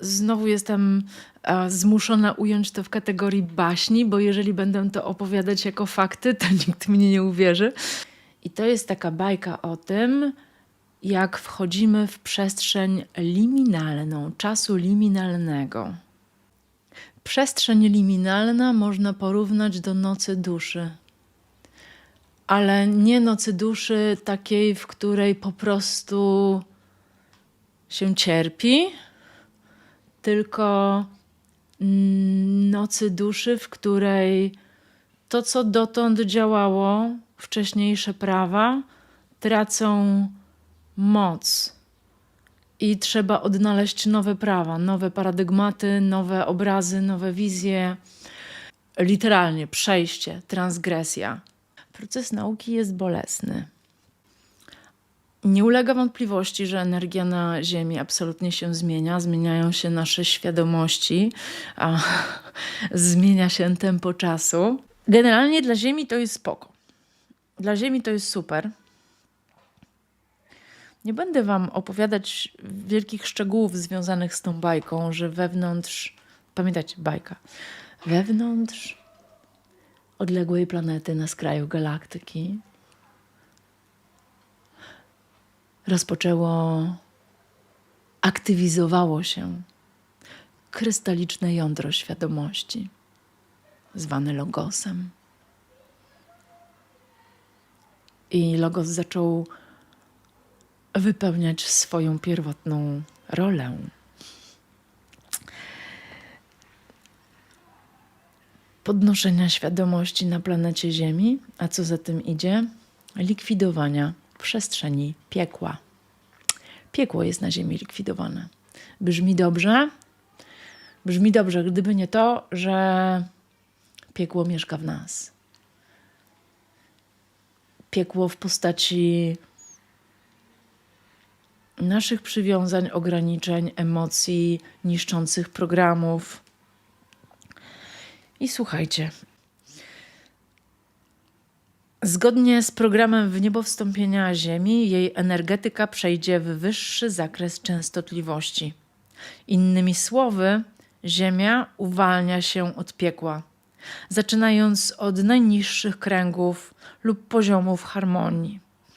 znowu jestem e, zmuszona ująć to w kategorii baśni, bo jeżeli będę to opowiadać jako fakty, to nikt mnie nie uwierzy. I to jest taka bajka o tym, jak wchodzimy w przestrzeń liminalną, czasu liminalnego. Przestrzeń liminalna można porównać do nocy duszy. Ale nie nocy duszy takiej, w której po prostu się cierpi, tylko mm, nocy duszy, w której to, co dotąd działało, wcześniejsze prawa, tracą moc. I trzeba odnaleźć nowe prawa, nowe paradygmaty, nowe obrazy, nowe wizje. Literalnie przejście, transgresja. Proces nauki jest bolesny. Nie ulega wątpliwości, że energia na Ziemi absolutnie się zmienia, zmieniają się nasze świadomości, a zmienia się tempo czasu. Generalnie dla Ziemi to jest spoko. Dla Ziemi to jest super. Nie będę Wam opowiadać wielkich szczegółów związanych z tą bajką, że wewnątrz, pamiętacie, bajka, wewnątrz odległej planety na skraju galaktyki rozpoczęło, aktywizowało się krystaliczne jądro świadomości, zwane Logosem. I Logos zaczął wypełniać swoją pierwotną rolę. Podnoszenia świadomości na planecie Ziemi, a co za tym idzie, likwidowania przestrzeni piekła. Piekło jest na Ziemi likwidowane. Brzmi dobrze? Brzmi dobrze, gdyby nie to, że piekło mieszka w nas. Piekło w postaci naszych przywiązań, ograniczeń, emocji, niszczących programów. I słuchajcie, Zgodnie z programem w niebo Ziemi, jej energetyka przejdzie w wyższy zakres częstotliwości. Innymi słowy, Ziemia uwalnia się od piekła, zaczynając od najniższych kręgów lub poziomów harmonii.